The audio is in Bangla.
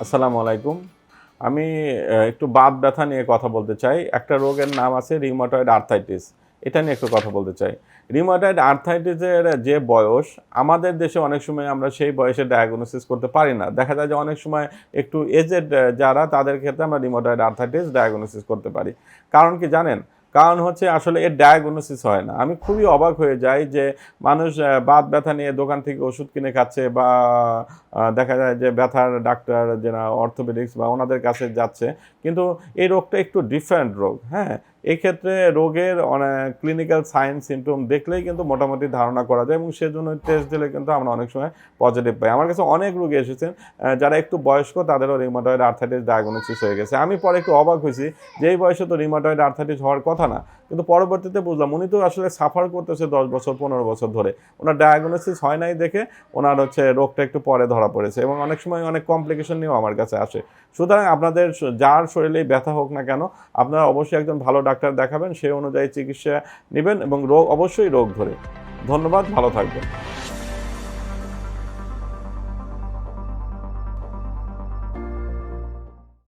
আসসালামু আলাইকুম। আমি একটু বাত ব্যথা নিয়ে কথা বলতে চাই। একটা রোগের নাম আছে রিউমাটয়েড আর্থাইটিস। এটা নিয়ে একটু কথা বলতে চাই। রিউমাটয়েড আর্থাইটিসের যে বয়স, আমাদের দেশে অনেক সময় আমরা সেই বয়সে ডায়াগনোসিস করতে পারি না। দেখা যায় যে অনেক সময় একটু এজেড যারা, তাদের ক্ষেত্রে আমরা রিউমাটয়েড আর্থাইটিস ডায়াগনোসিস করতে পারি। কারণ কি জানেন? কারণ হচ্ছে আসলে এর ডায়াগনোসিস হয় না। আমি খুবই অবাক হয়ে যাই যে মানুষ বাত ব্যথা নিয়ে দোকান থেকে ওষুধ কিনে খাচ্ছে বা দেখা যায় যে ব্যথার ডাক্তার যেন অর্থোপেডিক্স বা ওনাদের কাছে যাচ্ছে। কিন্তু এই রোগটা একটু ডিফারেন্ট রোগ হ্যাঁ? এক্ষেত্রে রোগের অনেক ক্লিনিক্যাল সাইন সিমটম দেখলেই কিন্তু মোটামুটি ধারণা করা যায় এবং সেজন্য টেস্ট দিলে কিন্তু আমরা অনেক সময় পজিটিভ পাই। আমার কাছে অনেক রোগী এসেছেন যারা একটু বয়স্ক তাদেরও রিমাটয়েড আর্থাইটিস ডায়াগনোসিস হয়ে গেছে। আমি পরে একটু অবাক হয়েছি যে এই বয়সে তো রিমাটয়েড আর্থাইটিস হওয়ার কথা না, কিন্তু পরবর্তীতে বুঝলাম উনি তো আসলে সাফার করতেছে দশ বছর, পনেরো বছর ধরে। ওনার ডায়াগনোসিস হয় নাই দেখে ওনার হচ্ছে রোগটা একটু পরে ধরা পড়েছে এবং অনেক সময় অনেক কমপ্লিকেশন নিয়েও আমার কাছে আসে। সুতরাং আপনাদের যার শরীরেই ব্যথা হোক না কেন, আপনারা অবশ্যই একজন ভালো ডাক্তার দেখাবেন সেই অনুযায়ী চিকিৎসা নেবেন এবং রোগ অবশ্যই রোগ ধরে। ধন্যবাদ ভালো থাকবেন।